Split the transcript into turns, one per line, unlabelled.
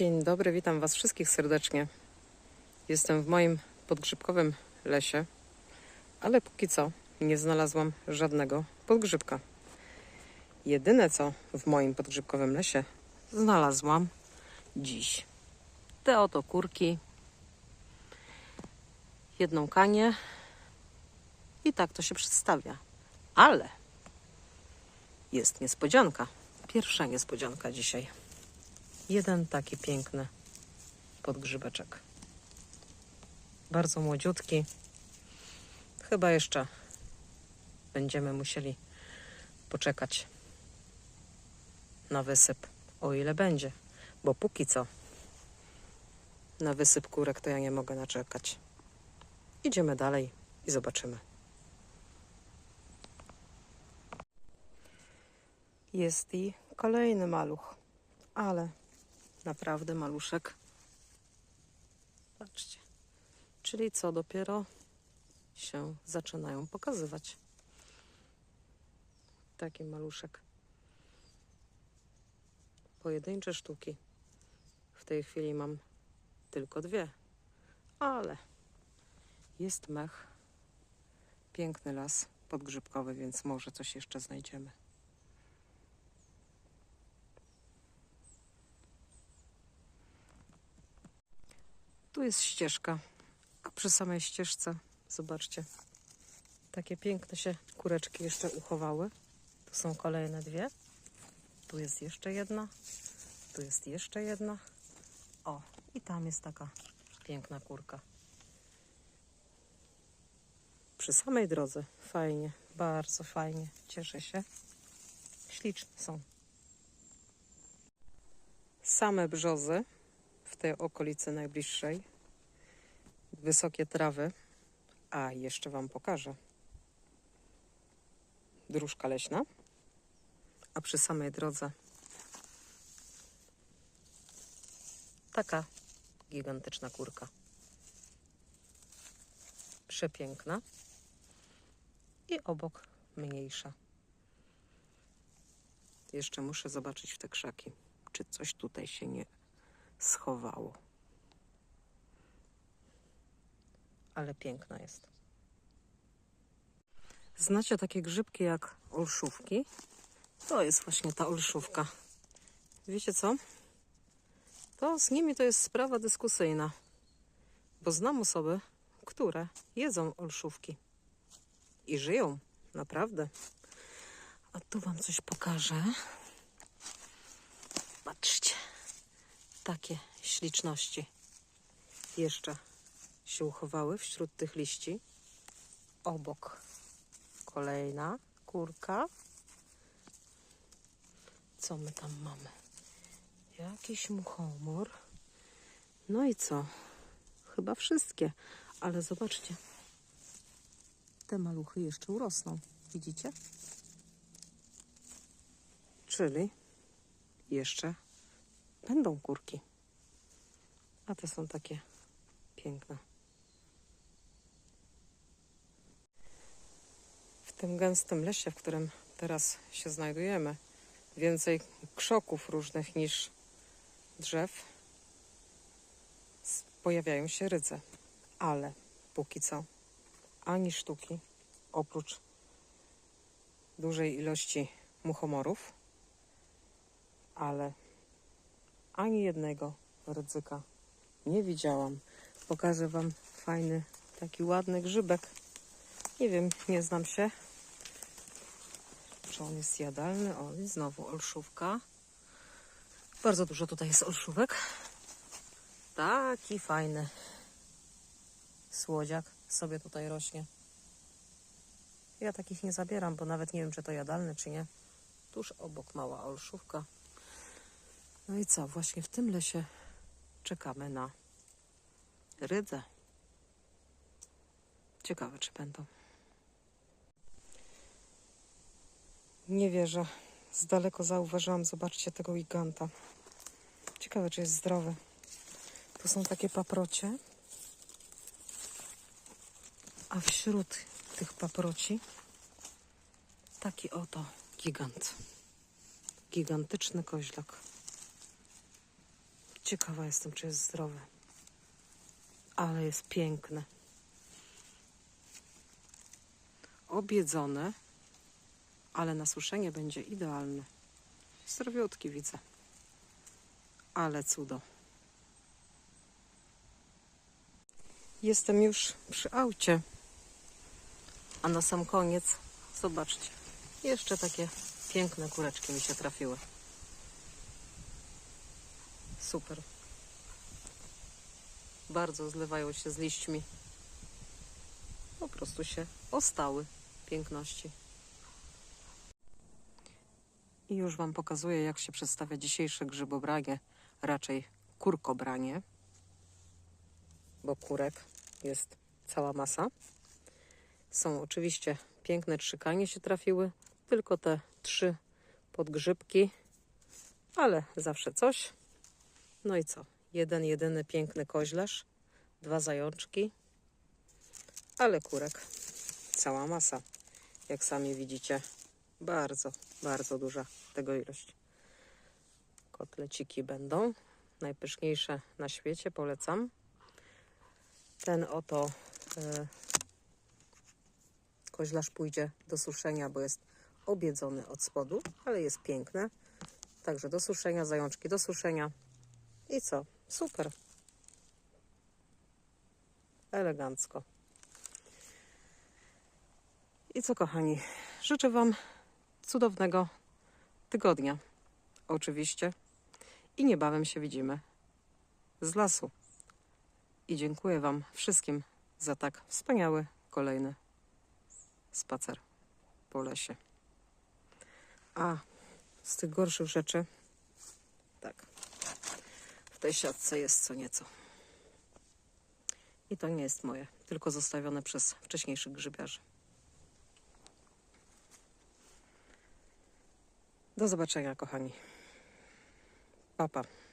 Dzień dobry, witam Was wszystkich serdecznie. Jestem w moim podgrzybkowym lesie, ale póki co nie znalazłam żadnego podgrzybka. Jedyne co w moim podgrzybkowym lesie znalazłam dziś te oto kurki, jedną kanię i tak to się przedstawia. Ale jest niespodzianka. Pierwsza niespodzianka dzisiaj. Jeden taki piękny podgrzybeczek. Bardzo młodziutki. Chyba jeszcze będziemy musieli poczekać na wysyp, o ile będzie, bo póki co na wysyp kurek to ja nie mogę naczekać. Idziemy dalej i zobaczymy. Jest i kolejny maluch, ale naprawdę maluszek. Patrzcie. Czyli co dopiero się zaczynają pokazywać. Taki maluszek. Pojedyncze sztuki. W tej chwili mam tylko dwie, ale jest mech. Piękny las podgrzybkowy, więc może coś jeszcze znajdziemy. Tu jest ścieżka, a przy samej ścieżce, zobaczcie, takie piękne się kureczki jeszcze uchowały. Tu są kolejne dwie. Tu jest jeszcze jedna. Tu jest jeszcze jedna. O, i tam jest taka piękna kurka. Przy samej drodze. Fajnie, bardzo fajnie. Cieszę się. Śliczne są. Same brzozy w tej okolicy najbliższej. Wysokie trawy. A jeszcze Wam pokażę. Dróżka leśna. A przy samej drodze taka gigantyczna kurka. Przepiękna. I obok mniejsza. Jeszcze muszę zobaczyć w te krzaki, czy coś tutaj się nie schowało. Ale piękna jest. Znacie takie grzybki jak olszówki? To jest właśnie ta olszówka. Wiecie co? To z nimi to jest sprawa dyskusyjna. Bo znam osoby, które jedzą olszówki. I żyją, naprawdę. A tu Wam coś pokażę. Patrzcie takie śliczności jeszcze się uchowały wśród tych liści. Obok kolejna kurka. Co my tam mamy? Jakiś muchomor. No i co? Chyba wszystkie. Ale zobaczcie. Te maluchy jeszcze urosną. Widzicie? Czyli jeszcze będą kurki. A te są takie piękne. Tym gęstym lesie, w którym teraz się znajdujemy, więcej krzoków różnych niż drzew, pojawiają się rydze. Ale póki co ani sztuki, oprócz dużej ilości muchomorów, ale ani jednego rydzyka nie widziałam. Pokażę Wam fajny, taki ładny grzybek. Nie wiem, nie znam się. Czy on jest jadalny? O, i znowu olszówka. Bardzo dużo tutaj jest olszówek. Taki fajny słodziak sobie tutaj rośnie. Ja takich nie zabieram, bo nawet nie wiem, czy to jadalne, czy nie. Tuż obok mała olszówka. No i co? Właśnie w tym lesie czekamy na rydze. Ciekawe, czy będą. Nie wierzę. Z daleko zauważyłam, zobaczcie tego giganta. Ciekawe, czy jest zdrowy. Tu są takie paprocie. A wśród tych paproci taki oto gigant. Gigantyczny koźlak. Ciekawa jestem, czy jest zdrowy. Ale jest piękny. Obiedzone, ale na suszenie będzie idealny. Zdrowiutki widzę. Ale cudo. Jestem już przy aucie. A na sam koniec, zobaczcie, jeszcze takie piękne kureczki mi się trafiły. Super. Bardzo zlewają się z liśćmi. Po prostu się ostały piękności. I już Wam pokazuję, jak się przedstawia dzisiejsze grzybobranie, raczej kurkobranie, bo kurek jest cała masa. Są oczywiście piękne trzykanie się trafiły, tylko te trzy podgrzybki, ale zawsze coś. No i co? Jeden, jedyny piękny koźlarz, dwa zajączki, ale kurek cała masa. Jak sami widzicie, bardzo, bardzo duża tego ilość. Kotleciki będą najpyszniejsze na świecie, polecam. Ten oto e, koźlarz pójdzie do suszenia, bo jest obiedzony od spodu, ale jest piękne. Także do suszenia, zajączki do suszenia. I co? Super. Elegancko. I co, kochani? Życzę Wam cudownego tygodnia. Oczywiście. I niebawem się widzimy z lasu. I dziękuję Wam wszystkim za tak wspaniały kolejny spacer po lesie. A z tych gorszych rzeczy, tak, w tej siatce jest co nieco. I to nie jest moje, tylko zostawione przez wcześniejszych grzybiarzy. Do zobaczenia, kochani. Papa. Pa.